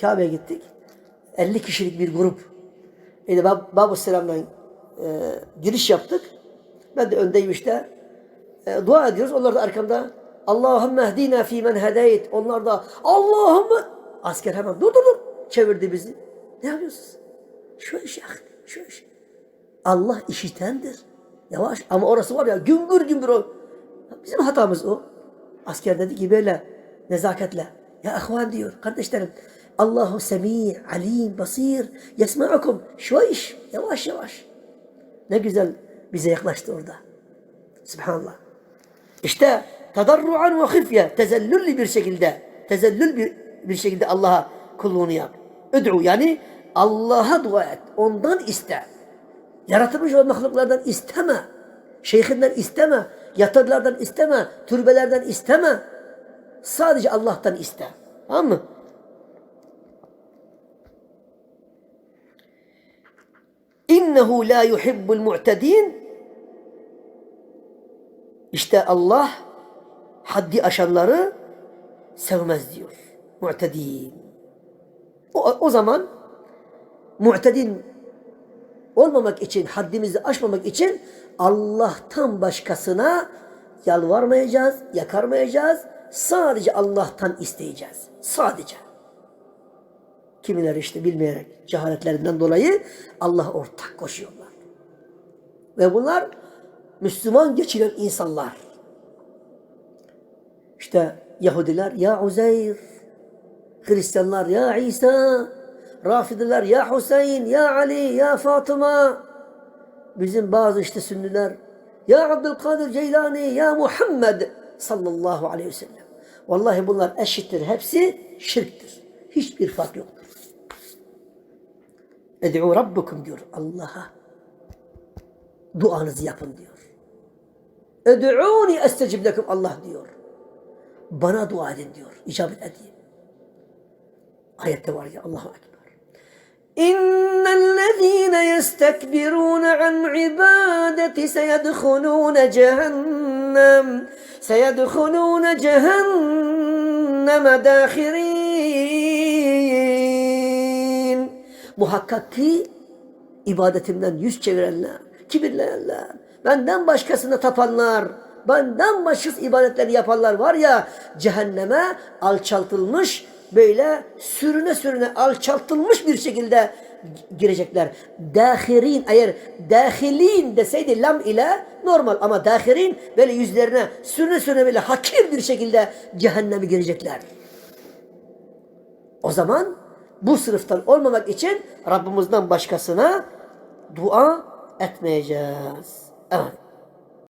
Kabe'ye gittik. 50 kişilik bir grup. Yani Bab Babu Selam'dan e, giriş yaptık. Ben de öndeyim işte. E, dua ediyoruz. Onlar da arkamda Allahümme ehdina fi men hedeyt. Onlar da Allahümme asker hemen dur dur dur çevirdi bizi. Ne yapıyorsunuz? Şu iş ya. Şu. Allah işitendir. Yavaş ama orası var ya gümbür gümbür o. Bizim hatamız o. Asker dedi ki böyle nezaketle. Ya ihvan diyor kardeşlerim. Allahu semi, alim, basir, yesma'ukum. Şuayş, yavaş yavaş. Ne güzel bize yaklaştı orada. Subhanallah. İşte tadarruan ve hifye, tezellüllü bir şekilde, tezellül bir, bir şekilde Allah'a kulluğunu yap. Üd'u yani Allah'a dua et, ondan iste. Yaratılmış olan mahluklardan isteme. Şeyhinden isteme. Yatırlardan isteme. Türbelerden isteme. Sadece Allah'tan iste. Tamam mı? İnnehu la yuhibbul mu'tedin. İşte Allah haddi aşanları sevmez diyor. Mu'tedin. O, o zaman mu'tedin olmamak için, haddimizi aşmamak için Allah'tan başkasına yalvarmayacağız, yakarmayacağız. Sadece Allah'tan isteyeceğiz. Sadece. Kimileri işte bilmeyerek cehaletlerinden dolayı Allah ortak koşuyorlar. Ve bunlar Müslüman geçiren insanlar. İşte Yahudiler ya Uzeyr, Hristiyanlar ya İsa, Rafidiler ya Hüseyin, ya Ali, ya Fatıma. Bizim bazı işte Sünniler ya Abdülkadir Ceylani, ya Muhammed sallallahu aleyhi ve sellem. Vallahi bunlar eşittir. Hepsi şirktir. Hiçbir fark yoktur. Ed'u Rabbukum diyor Allah'a. Duanızı yapın diyor. Ed'uni estecib lekum Allah diyor. Bana dua edin diyor. İcabet edeyim. Ayette var ya Allahu Ekber. إن الذين يستكبرون عن عبادتي سيدخلون جهنم سيدخلون جهنم داخرين Muhakkak ki ibadetimden yüz çevirenler, kibirlenenler, benden başkasına tapanlar, benden başkası ibadetleri yapanlar var ya cehenneme alçaltılmış böyle sürüne sürüne alçaltılmış bir şekilde girecekler. Dahirin eğer dahilin deseydi lam ile normal ama dahirin böyle yüzlerine sürüne sürüne böyle hakir bir şekilde cehenneme girecekler. O zaman bu sınıftan olmamak için Rabbimizden başkasına dua etmeyeceğiz. Evet.